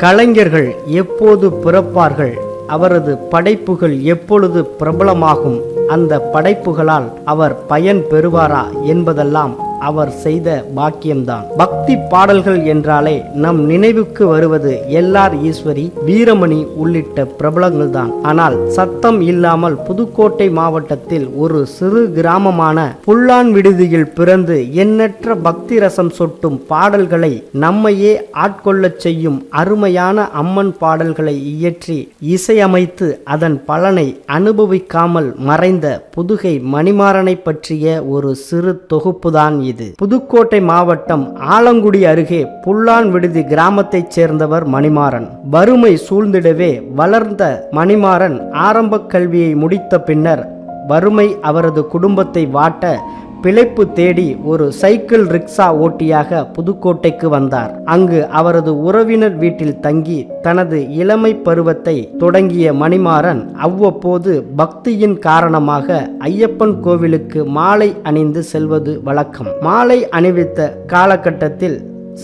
கலைஞர்கள் எப்போது பிறப்பார்கள்? அவரது படைப்புகள் எப்பொழுது பிரபலமாகும்? அந்த படைப்புகளால் அவர் பயன் பெறுவாரா என்பதெல்லாம் அவர் செய்த பாக்கியம்தான். பக்தி பாடல்கள் என்றாலே நம் நினைவுக்கு வருவது எல்லார் ஈஸ்வரி வீரமணி உள்ளிட்ட பிரபலங்கள் தான் ஆனால் சத்தம் இல்லாமல் புதுக்கோட்டை மாவட்டத்தில் ஒரு சிறு கிராமமான புல்லான் விடுதியில் பிறந்து எண்ணற்ற பக்தி ரசம் சொட்டும் பாடல்களை நம்மையே ஆட்கொள்ளச் செய்யும் அருமையான அம்மன் பாடல்களை இயற்றி இசையமைத்து அதன் பலனை அனுபவிக்காமல் மறைந்த புதுகை மணிமாறனை பற்றிய ஒரு சிறு தொகுப்புதான் இது. புதுக்கோட்டை மாவட்டம் ஆலங்குடி அருகே புல்லான் விடுதி கிராமத்தைச் சேர்ந்தவர் மணிமாறன். வறுமை சூழ்ந்திடவே வளர்ந்த மணிமாறன் ஆரம்ப கல்வியை முடித்த பின்னர் வறுமை அவரது குடும்பத்தை வாட்ட பிழைப்பு தேடி ஒரு சைக்கிள் ரிக்ஷா ஓட்டியாக புதுக்கோட்டைக்கு வந்தார். அங்கு அவரது உறவினர் வீட்டில் தங்கி தனது இளமை பருவத்தை தொடங்கிய மணிமாறன் அவ்வப்போது பக்தியின் காரணமாக ஐயப்பன் கோவிலுக்கு மாலை அணிந்து செல்வது வழக்கம். மாலை அணிவித்த காலகட்டத்தில்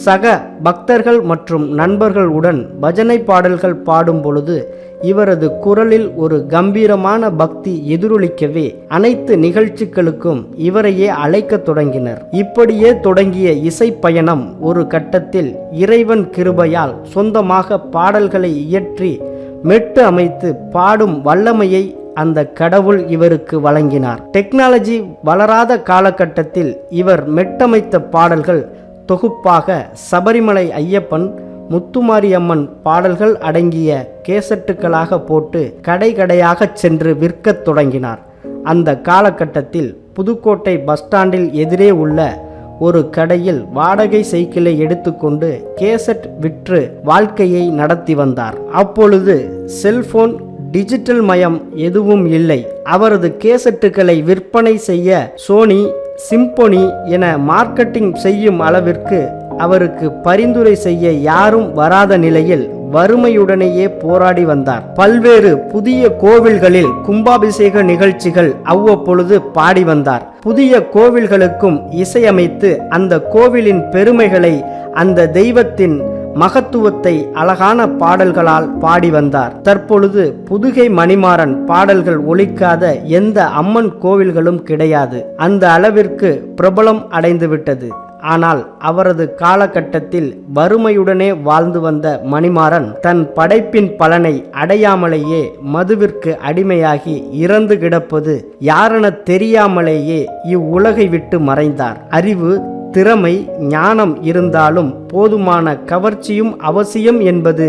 சக பக்தர்கள் மற்றும் நண்பர்களுடன் பஜனை பாடல்கள் பாடும் பொழுது இவரது குரலில் ஒரு கம்பீரமான பக்தி எதிரொலிக்கவே அனைத்து நிகழ்ச்சிகளுக்கும் இவரையே அழைக்கத் தொடங்கினர். இப்படியே தொடங்கிய இசை பயணம் ஒரு கட்டத்தில் இறைவன் கிருபையால் சொந்தமாக பாடல்களை இயற்றி மெட்டு அமைத்து பாடும் வல்லமையை அந்த கடவுள் இவருக்கு வழங்கினார். டெக்னாலஜி வளராத காலகட்டத்தில் இவர் மெட்டமைத்த பாடல்கள் தொகுப்பாக சபரிமலை ஐயப்பன் முத்துமாரியம்மன் பாடல்கள் அடங்கிய கேசட்டுகளாக போட்டு கடை கடையாகச் சென்று விற்கத் தொடங்கினார். அந்த காலகட்டத்தில் புதுக்கோட்டை பஸ் ஸ்டாண்டில் எதிரே உள்ள ஒரு கடையில் வாடகை சைக்கிளை எடுத்துக்கொண்டு கேசட் விற்று வாழ்க்கையை நடத்தி வந்தார். அப்பொழுது செல்போன் டிஜிட்டல் மயம் எதுவும் இல்லை. அவரது கேசட்டுகளை விற்பனை செய்ய சோனி சிம்பொனி என மார்க்கெட்டிங் செய்யும் அளவிற்கு அவருக்கு பரிந்துரை செய்ய யாரும் வராத நிலையில் வறுமையுடனேயே போராடி வந்தார். பல்வேறு புதிய கோவில்களில் கும்பாபிஷேக நிகழ்ச்சிகள் அவ்வப்பொழுது பாடி வந்தார். புதிய கோவில்களுக்கும் இசையமைத்து அந்த கோவிலின் பெருமைகளை அந்த தெய்வத்தின் மகத்துவத்தை அழகான பாடல்களால் பாடி வந்தார். தற்பொழுது புதுகை மணிமாறன் பாடல்கள் ஒழிக்காத எந்த அம்மன் கோவில்களும் கிடையாது. அந்த அளவிற்கு பிரபலம் அடைந்துவிட்டது. ஆனால் அவரது காலகட்டத்தில் வறுமையுடனே வாழ்ந்து வந்த மணிமாறன் தன் படைப்பின் பலனை அடையாமலேயே மதுவிற்கு அடிமையாகி இறந்து கிடப்பது யாரென தெரியாமலேயே இவ்வுலகை விட்டு மறைந்தார். அறிவு திறமை ஞானம் இருந்தாலும் போதுமான கவர்ச்சியும் அவசியம் என்பது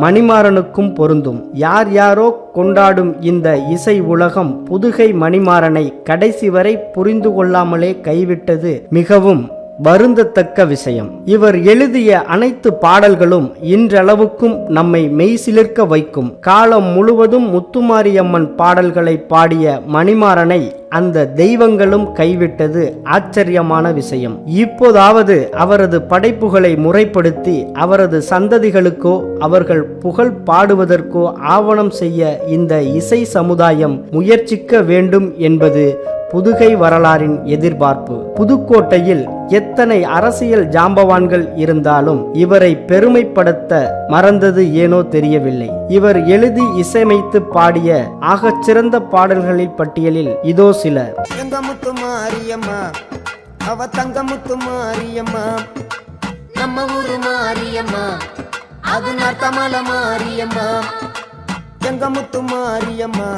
மணிமாறனுக்கும் பொருந்தும். யார் யாரோ கொண்டாடும் இந்த இசை உலகம் புதுகை மணிமாறனை கடைசி வரை புரிந்து கொள்ளாமலே கைவிட்டது மிகவும் வருந்தத்தக்க விஷயம். இவர் எழுதிய அனைத்து பாடல்களும் இன்றளவுக்கும் நம்மை மெய்சிலிர்க்க வைக்கும். காலம் முழுவதும் முத்துமாரியம்மன் பாடல்களை பாடிய மணிமாறனை அந்த தெய்வங்களும் கைவிட்டது ஆச்சரியமான விஷயம். இப்போதாவது அவரது படைப்புகளை முறைப்படுத்தி அவரது சந்ததிகளுக்கோ அவர்கள் புகழ் பாடுவதற்கோ ஆவணம் செய்ய இந்த இசை சமுதாயம் முயற்சிக்க வேண்டும் என்பது புதுகை வரலாறின் எதிர்பார்ப்பு. புதுக்கோட்டையில் எத்தனை அரசியல் ஜாம்பவான்கள் இருந்தாலும் இவரை பெருமைப்படுத்த மறந்தது ஏனோ தெரியவில்லை. இவர் எழுதி இசையமைத்து பாடிய ஆகச்சிறந்த பாடல்களின் பட்டியலில் இதோ சில தங்கமுத்து மாரியம்மா அவ தங்கமுத்து மாரியம்மா. நம்ம ஊரு மாரியம்மா அது நர்த்தமல மாரியம்மா. தங்கமுத்து மாரியம்மா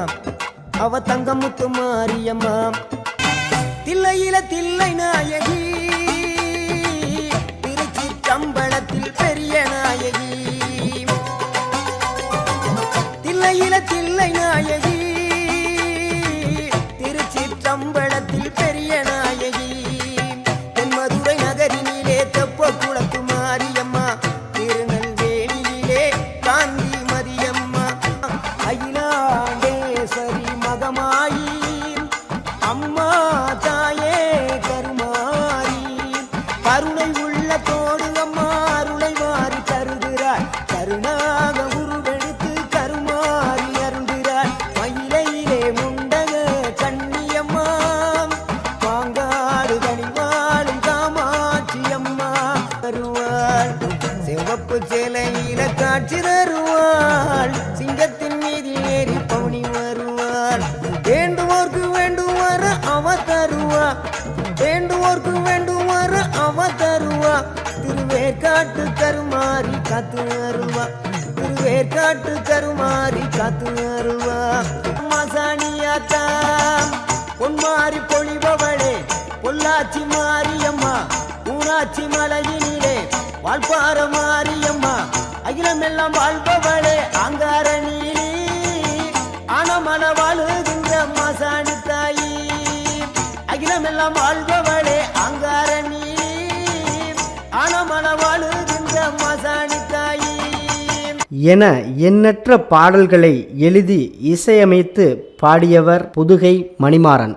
அவ தங்கமுத்து மாரியம்மா. தில்லையில தில்லை நாயகி கனிவாளும் சிவப்பு சேலையில காட்சி தருவாள். சிங்கத்தின் மீது ஏறி பவுனி வருவாள். வேண்டுவோர்க்கு வேண்டும் அவ தருவா. வேண்டுவோர்க்கு வேண்டும் அவ தருவா. திருவேற்காட்டு கருமாறி காத்து வருவா. திருவேற்காட்டு கருமாறி காத்து வருவா. மாசாணியாத்தா மனவாழுகின்ற வாழுகின்ற மாசாணி தாயி. அகிலமெல்லாம் வாழ்பவளே அங்காரணி ஆனமன வாழுகின்ற மாசாணி தாயி. என எண்ணற்ற பாடல்களை எழுதி இசையமைத்து பாடியவர் புதுகை மணிமாறன்.